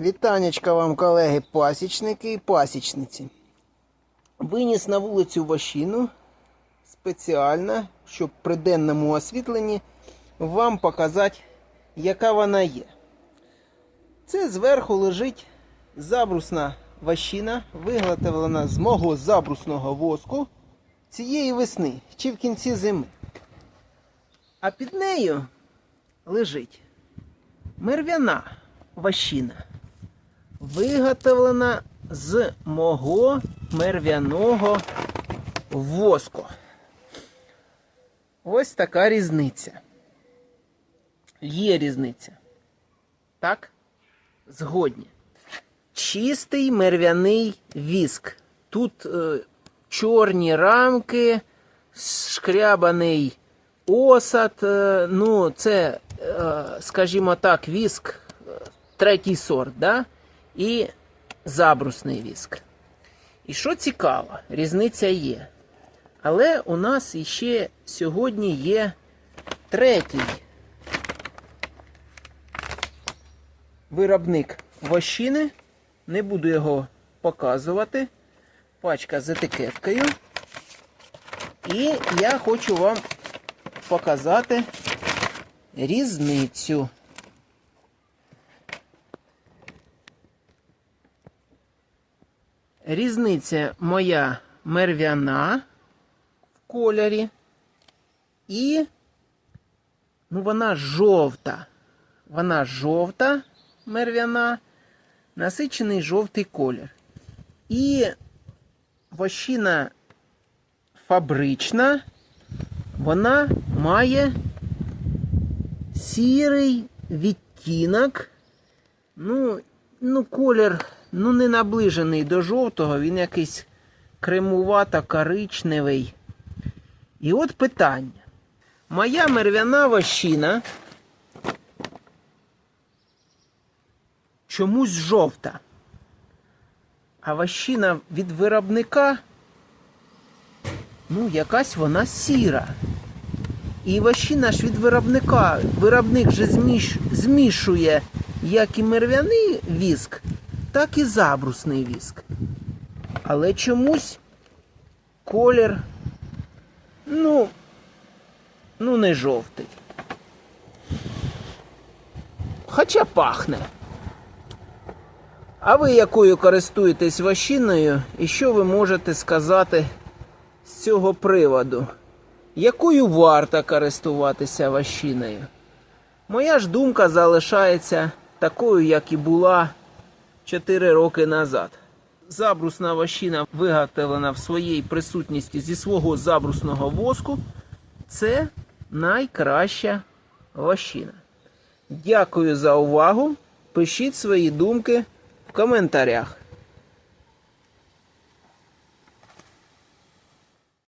Вітанечка вам, колеги, пасічники і пасічниці. Виніс на вулицю вощину спеціально, щоб при денному освітленні вам показати, яка вона є. Це зверху лежить забрусна вощина, виготовлена з мого забрусного воску цієї весни чи в кінці зими. А під нею лежить мерв'яна вощина, виготовлена з мого мерв'яного воску. Ось така різниця. Є різниця. Так? Згодні. Чистий мерв'яний віск. Тут е, чорні рамки, шкрябаний осад. Е, ну, це, е, скажімо так, віск е, третій сорт, да? І забрусний віск. І що цікаво, різниця є. Але у нас іще сьогодні є третій виробник вощини. Не буду його показувати. Пачка з етикеткою. І я хочу вам показати різницю. Різниця моя мерв'яна в кольорі. І ну, вона жовта. Вона жовта мерв'яна, насичений жовтий колір. І вощина фабрична, вона має сірий відтінок. Ну, ну колір ну, не наближений до жовтого, він якийсь кремувато коричневий. І от питання. Моя мерв'яна вощина чомусь жовта. А вощина від виробника, ну, якась вона сіра. І вощина ж від виробника. Виробник же зміш... змішує як і мерв'яний віск, так і забрусний віск. Але чомусь колір, ну, ну не жовтий. Хоча пахне. А ви якою користуєтесь вощиною і що ви можете сказати з цього приводу? Якою варто користуватися вощиною? Моя ж думка залишається такою, як і була 4 роки назад. Забрусна вощина виготовлена в своїй присутності зі свого забрусного воску. Це найкраща вощина. Дякую за увагу. Пишіть свої думки в коментарях.